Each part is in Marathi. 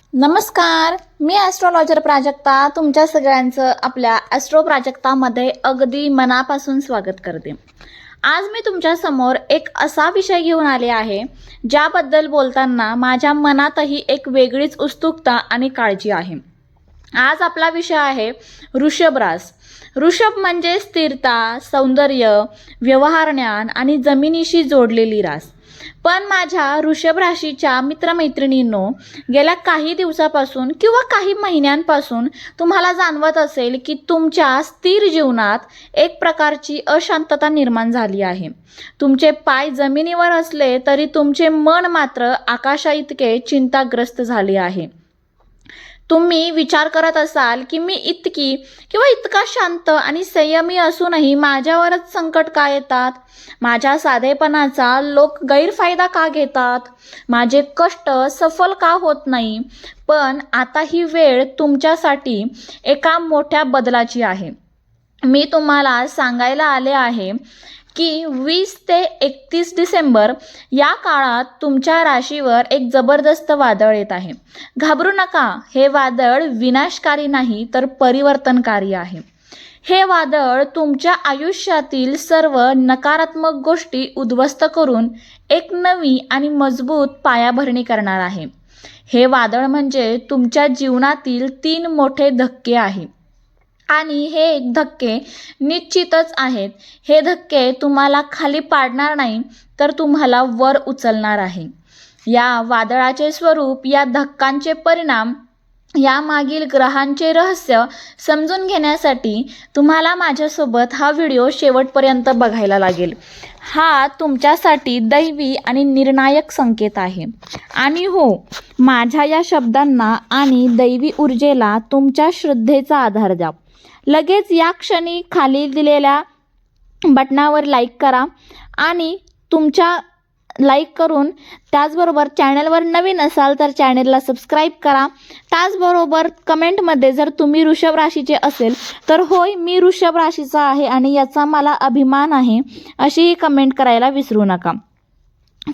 नमस्कार मी ॲस्ट्रॉलॉजर प्राजक्ता. तुमच्या सगळ्यांचं आपल्या ॲस्ट्रो प्राजक्तामध्ये अगदी मनापासून स्वागत करते. आज मी तुमच्यासमोर एक असा विषय घेऊन आले आहे ज्याबद्दल बोलताना माझ्या मनातही एक वेगळीच उत्सुकता आणि काळजी आहे. आज आपला विषय आहे ऋषभरास रास. म्हणजे स्थिरता सौंदर्य व्यवहार ज्ञान आणि जमिनीशी जोडलेली रास. पण माझ्या वृषभ राशीच्या मित्रमैत्रिणींनो गेल्या काही दिवसापासून किंवा काही महिन्यांपासून तुम्हाला जाणवत असेल की तुमच्या स्थिर जीवनात एक प्रकारची अशांतता निर्माण झाली आहे. तुमचे पाय जमिनीवर असले तरी तुमचे मन मात्र आकाशा इतके चिंताग्रस्त झाले आहे. तुम्ही विचार करत असाल की मी इतकी किंवा इतका शांत आणि संयमी असूनही माझ्यावरच संकट का येतात? माझ्या साधेपणाचा लोक गैरफायदा का घेतात? माझे कष्ट सफल का होत नाही? पण आता ही वेळ तुमच्यासाठी एका मोठ्या बदलाची आहे. मी तुम्हाला सांगायला आले आहे की वीस ते एकतीस डिसेंबर या काळात तुमच्या राशीवर एक जबरदस्त वादळ येत आहे. घाबरू नका हे वादळ विनाशकारी नाही तर परिवर्तनकारी आहे. हे वादळ तुमच्या आयुष्यातील सर्व नकारात्मक गोष्टी उद्ध्वस्त करून एक नवी आणि मजबूत पायाभरणी करणार आहे. हे वादळ म्हणजे तुमच्या जीवनातील तीन मोठे धक्के आहे. आणि हे एक धक्के निश्चितच आहेत. हे धक्के तुम्हाला खाली पाडणार नाही तर तुम्हाला वर उचलणार आहे. या वादळाचे स्वरूप या धक्कांचे परिणाम यामागील ग्रहांचे रहस्य समजून घेण्यासाठी तुम्हाला माझ्यासोबत हा व्हिडिओ शेवटपर्यंत बघायला लागेल. हा तुमच्यासाठी दैवी आणि निर्णायक संकेत आहे. आणि हो माझ्या या शब्दांना आणि दैवी ऊर्जेला तुमच्या श्रद्धेचा आधार द्या. लगेच या क्षणी खाली दिलेल्या बटणावर लाईक करा आणि तुमच्या लाईक करून त्याचबरोबर चॅनलवर नवीन असाल तर चॅनलला सबस्क्राईब करा. त्याचबरोबर कमेंटमध्ये जर तुम्ही वृषभ राशीचे असेल तर होय मी वृषभ राशीचा आहे आणि याचा मला अभिमान आहे अशीही कमेंट करायला विसरू नका.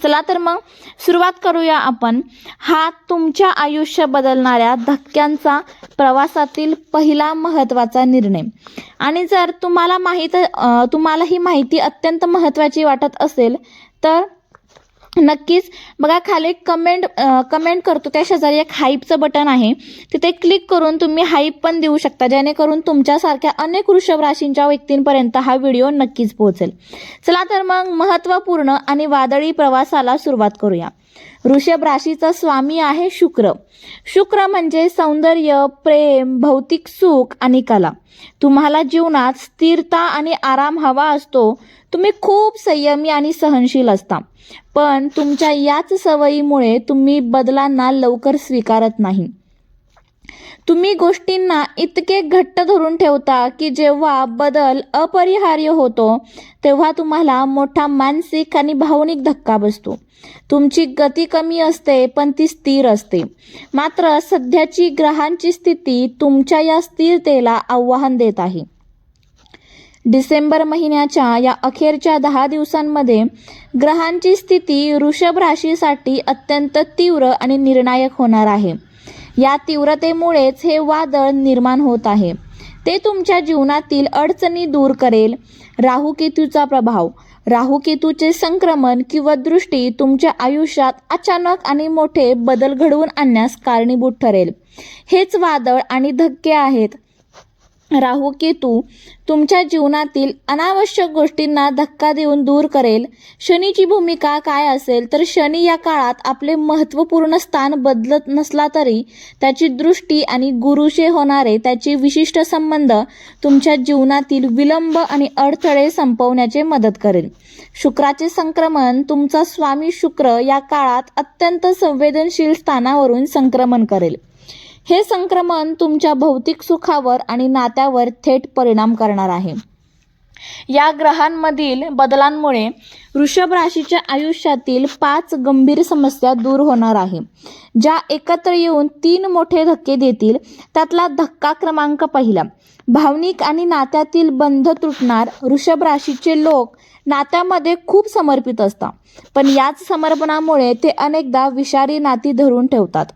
चला तर मग सुरुवात करूया आपण. हा तुमच्या आयुष्य बदलणाऱ्या धक्क्यांचा प्रवासातील पहिला महत्त्वाचा निर्णय. आणि जर तुम्हाला माहीत तुम्हाला ही माहिती अत्यंत महत्त्वाची वाटत असेल तर नक्कीच. बघा खाली कमेंट कमेंट करतो. त्या शेजारी एक हाईपचं बटन आहे. तिथे क्लिक करून तुम्ही हाईप पण देऊ शकता जेणेकरून तुमच्यासारख्या अनेक वृषभ राशींच्या व्यक्तींपर्यंत हा व्हिडिओ नक्कीच पोहोचेल. चला तर मग महत्त्वपूर्ण आणि वादळी प्रवासाला सुरुवात करूया. वृषभ राशीचा स्वामी आहे शुक्र. शुक्र म्हणजे सौंदर्य प्रेम भौतिक सुख आणि कला. तुम्हाला जीवनात स्थिरता आणि आराम हवा असतो. तुम्ही खूप संयमी आणि सहनशील असता. पण तुमच्या याच सवयीमुळे तुम्ही बदलांना लवकर स्वीकारत नाही. तुम्ही गोष्टींना इतके घट्ट धरून ठेवता की जेव्हा बदल अपरिहार्य होतो तेव्हा तुम्हाला मोठा मानसिक आणि भावनिक धक्का बसतो. तुमची गती कमी असते पण ती स्थिर असते. मात्र सध्याची ग्रहांची स्थिती तुमच्या या स्थिरतेला आव्हान देत आहे. डिसेंबर महिन्याच्या या अखेरच्या दहा दिवसांमध्ये ग्रहांची स्थिती वृषभ राशीसाठी अत्यंत तीव्र आणि निर्णायक होणार आहे. या तीव्रतेमुळेच हे वादळ निर्माण होत आहे. ते तुमच्या जीवनातील अडचणी दूर करेल. राहुकेतूचा प्रभाव. राहुकेतूचे संक्रमण किंवा दृष्टी तुमच्या आयुष्यात अचानक आणि मोठे बदल घडवून आणण्यास कारणीभूत ठरेल. हेच वादळ आणि धक्के आहेत. राहू केतू तुमच्या जीवनातील अनावश्यक गोष्टींना धक्का देऊन दूर करेल. शनीची भूमिका काय असेल तर शनी या काळात आपले महत्त्वपूर्ण स्थान बदलत नसला तरी त्याची दृष्टी आणि गुरुशे होणारे त्याचे विशिष्ट संबंध तुमच्या जीवनातील विलंब आणि अडथळे संपवण्याचे मदत करेल. शुक्राचे संक्रमण तुमचा स्वामी शुक्र या काळात अत्यंत संवेदनशील स्थानावरून संक्रमण करेल. हे संक्रमण तुमच्या भौतिक सुखावर आणि नात्यावर थेट परिणाम करणार आहे. या ग्रहांमधील बदलांमुळे वृषभ राशीच्या आयुष्यातील पाच गंभीर समस्या दूर होणार आहे. ज्या एकत्र येऊन तीन मोठे धक्के देतील त्यातला धक्का क्रमांक पहिला. भावनिक आणि नात्यातील बंध तुटणार वृषभ राशीचे लोक नात्यामध्ये खूप समर्पित असतात पण याच समर्पणामुळे ते अनेकदा विषारी नाती धरून ठेवतात.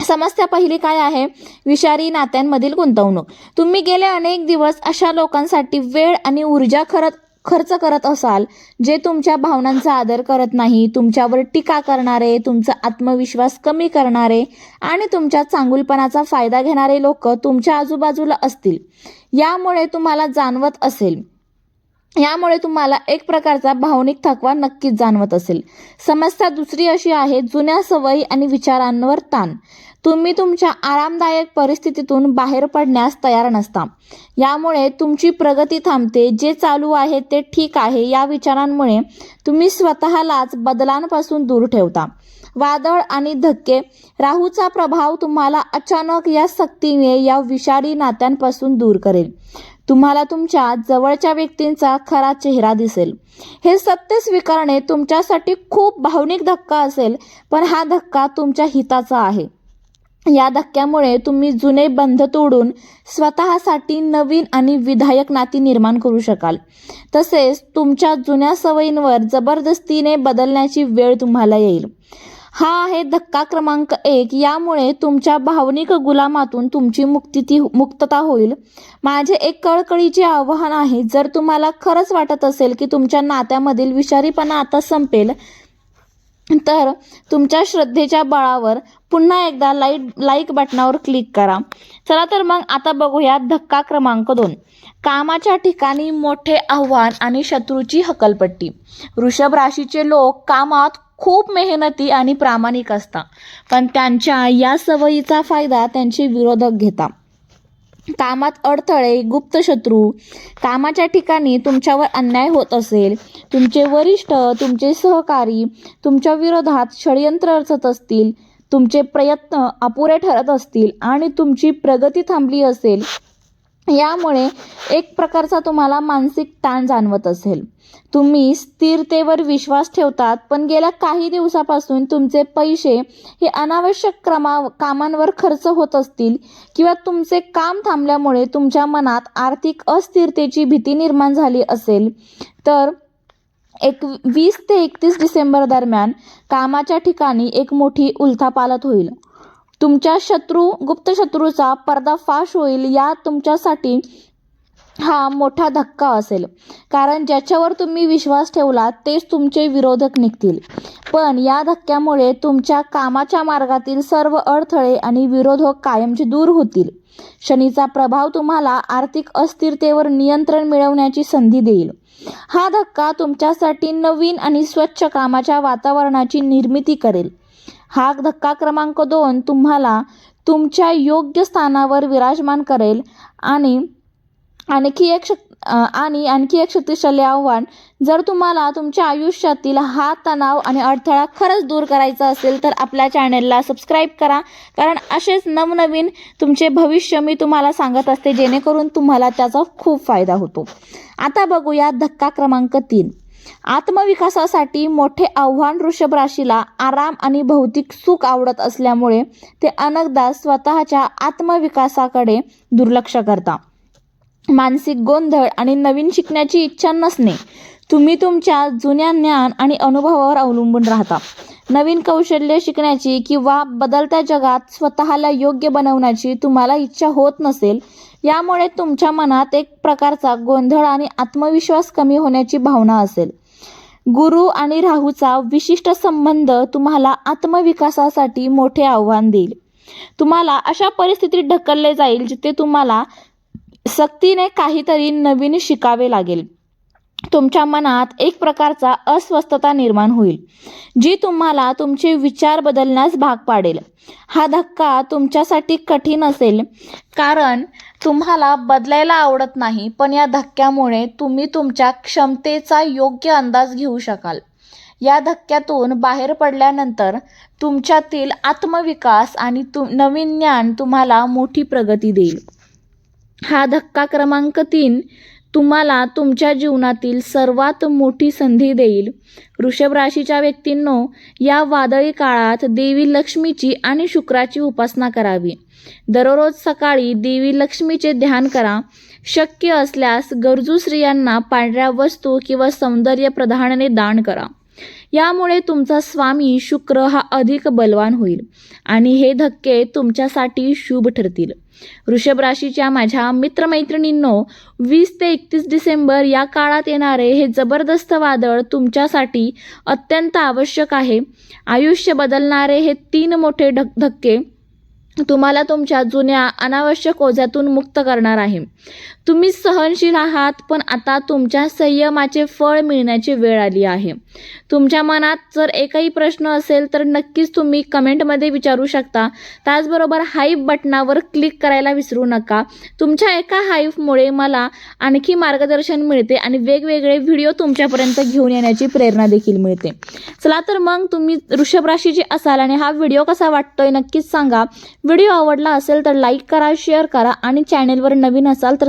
समस्या पहिली काय आहे? विषारी नात्यांमधील गुंतवणूक. तुम्ही गेले अनेक दिवस अशा लोकांसाठी वेळ आणि ऊर्जा खरत खर्च करत असाल जे तुमच्या भावनांचा आदर करत नाही तुमच्यावर टीका करणारे तुमचा आत्मविश्वास कमी करणारे आणि तुमच्या चांगुलपणाचा फायदा घेणारे लोक तुमच्या आजूबाजूला असतील. यामुळे तुम्हाला जाणवत असेल. यामुळे तुम्हाला एक प्रकारचा भावनिक थकवा नक्कीच जाणवत असेल. समस्या दुसरी अशी आहे जुन्या सवयी आणि विचारांवर ताण. तुम्ही तुमच्या आरामदायक परिस्थितीतून बाहेर पडण्यास तयार नसता. यामुळे तुमची प्रगती थांबते जे चालू आहे ते ठीक आहे या विचारांमुळे तुम्ही स्वतःलाच बदलांपासून दूर ठेवता. वादळ आणि धक्के राहूचा प्रभाव तुम्हाला अचानक या सक्तीने या विषारी नात्यांपासून दूर करेल. तुम्हाला तुमच्या जवळच्या व्यक्तींचा खरा चेहरा दिसेल. हे सत्य स्वीकारणे तुमच्यासाठी खूप भावनिक धक्का असेल पण हा धक्का तुमच्या हिताचा आहे. या धक्क्यामुळे तुम्ही जुने बंध तोडून स्वतःसाठी नवीन आणि विधायक नाती निर्माण करू शकाल. तसेच तुमच्या जुन्या सवयींवर जबरदस्तीने बदलण्याची वेळ तुम्हाला येईल. हा आहे धक्का क्रमांक एक. यामुळे तुमच्या भावनिक गुलामातून तुमची मुक्ती ती मुक्तता होईल. माझे एक कळकळीचे आव्हान आहे जर तुम्हाला खरंच वाटत असेल की तुमच्या नात्यामधील विषारीपणा आता संपेल तर तुमच्या श्रद्धेच्या बळावर पुन्हा एकदा लाइट लाईक बटनावर क्लिक करा. चला तर मग आता बघूया धक्का क्रमांक दोन. कामाच्या ठिकाणी मोठे आव्हान आणि शत्रूची हकलपट्टी. वृषभ राशीचे लोक कामात खूप मेहनती आणि प्रामाणिक असतात पण त्यांच्या या सवयीचा फायदा त्यांचे विरोधक घेतात. कामात अडथळे गुप्त शत्रू. कामाच्या ठिकाणी तुमच्यावर अन्याय होत असेल. तुमचे वरिष्ठ तुमचे सहकारी तुमच्या विरोधात षडयंत्र रचत असतील. तुमचे प्रयत्न अपुरे ठरत असतील आणि तुमची प्रगती थांबली असेल. यामुळे एक प्रकारचा तुम्हाला मानसिक ताण जाणवत असेल. तुम्ही स्थिरतेवर विश्वास ठेवतात पण गेल्या काही दिवसापासून तुमचे पैसे हे अनावश्यक क्रमा कामांवर खर्च होत असतील किंवा तुमचे काम थांबल्यामुळे तुमच्या मनात आर्थिक अस्थिरतेची भीती निर्माण झाली असेल तर एक वीस ते एकतीस डिसेंबर दरम्यान कामाच्या ठिकाणी एक मोठी उलथापालत होईल. तुमच्या शत्रू गुप्त शत्रूचा पर्दाफाश होईल या तुमच्यासाठी हा मोठा धक्का असेल. कारण ज्याच्यावर तुम्ही विश्वास ठेवला तेच तुमचे विरोधक निघतील. पण या धक्क्यामुळे तुमच्या कामाच्या मार्गातील सर्व अडथळे आणि विरोधक हो कायमचे दूर होतील. शनीचा प्रभाव तुम्हाला आर्थिक अस्थिरतेवर नियंत्रण मिळवण्याची संधी देईल. हा धक्का तुमच्यासाठी नवीन आणि स्वच्छ कामाच्या वातावरणाची निर्मिती करेल. हा धक्का क्रमांक दोन तुम्हाला तुमच्या योग्य स्थानावर विराजमान करेल आणि आणखी एक शक् आणि आणखी एक शक्तिशाली आव्हान जर तुम्हाला तुमच्या आयुष्यातील हा तणाव आणि अडथळा खरंच दूर करायचा असेल तर आपल्या चॅनेलला सबस्क्राईब करा. कारण असेच नवनवीन तुमचे भविष्य मी तुम्हाला सांगत असते जेणेकरून तुम्हाला त्याचा खूप फायदा होतो. आता बघूया धक्का क्रमांक तीन. आत्मविकासासाठी मोठे आव्हान वृषभ राशीला आराम आणि भौतिक सुख आवडत असल्यामुळे ते अनेकदा स्वतःच्या आत्मविकासाकडे दुर्लक्ष करता मानसिक गोंधळ आणि नवीन शिकण्याची इच्छा नसणे तुम्ही तुमच्या जुन्या ज्ञान आणि अनुभवावर अवलंबून राहता. नवीन कौशल्य शिकण्याची किंवा बदलत्या जगात स्वतःला योग्य बनवण्याची तुम्हाला इच्छा होत नसेल यामुळे तुमच्या मनात एक प्रकारचा गोंधळ आणि आत्मविश्वास कमी होण्याची भावना असेल. गुरु आणि राहूचा विशिष्ट संबंध तुम्हाला आत्मविकासासाठी मोठे आव्हान देईल. तुम्हाला अशा परिस्थितीत ढकलले जाईल जिथे तुम्हाला सक्तीने काहीतरी नवीन शिकावे लागेल. तुमच्या मनात एक प्रकारचा अस्वस्थता निर्माण होईल जी तुम्हाला तुमचे विचार बदलण्यास भाग पाडेल. हा धक्का तुमच्यासाठी कठीण असेल कारण तुम्हाला बदलायला आवडत नाही पण या धक्क्यामुळे तुम्ही तुमच्या क्षमतेचा योग्य अंदाज घेऊ शकाल. या धक्क्यातून बाहेर पडल्यानंतर तुमच्यातील आत्मविकास आणि तु नवीन ज्ञान तुम्हाला मोठी प्रगती देईल. हा धक्का क्रमांक तीन तुम्हाला तुमच्या जीवनातील सर्वात मोठी संधी देईल. वृषभ राशीच्या व्यक्तींनो या वादळी काळात देवी लक्ष्मीची आणि शुक्राची उपासना करावी. दररोज सकाळी देवी लक्ष्मीचे ध्यान करा. शक्य असल्यास गरजू स्त्रियांना पांढऱ्या वस्तू किंवा सौंदर्य प्रधानाने दान करा. यामुळे तुमचा स्वामी शुक्र हा अधिक बलवान होईल आणि हे धक्के तुमच्यासाठी शुभ ठरतील. वृषभ राशीच्या माझ्या मित्रमैत्रिणींनो वीस ते एकतीस डिसेंबर या काळात येणारे हे जबरदस्त वादळ तुमच्यासाठी अत्यंत आवश्यक आहे. आयुष्य बदलणारे हे तीन मोठे ढक धक्के तुम्हाला तुमच्या जुन्या अनावश्यक ओझ्यातून मुक्त करणार आहे. तुम्ही सहनशील आहात पण आता तुमच्या संयमाचे फळ मिळण्याची वेळ आली आहे. तुमच्या मनात जर एकही प्रश्न असेल तर नक्कीच तुम्ही कमेंटमध्ये विचारू शकता. त्याचबरोबर हाईप बटनावर क्लिक करायला विसरू नका. तुमच्या एका हाईफमुळे मला आणखी मार्गदर्शन मिळते आणि वेगवेगळे व्हिडिओ तुमच्यापर्यंत घेऊन येण्याची प्रेरणा देखील मिळते. चला तर मग तुम्ही वृषभ राशीचे असाल आणि हा व्हिडिओ कसा वाटतोय नक्कीच सांगा. व्हिडिओ आवडला असेल तर लाईक करा शेअर करा आणि चॅनेलवर नवीन असाल तर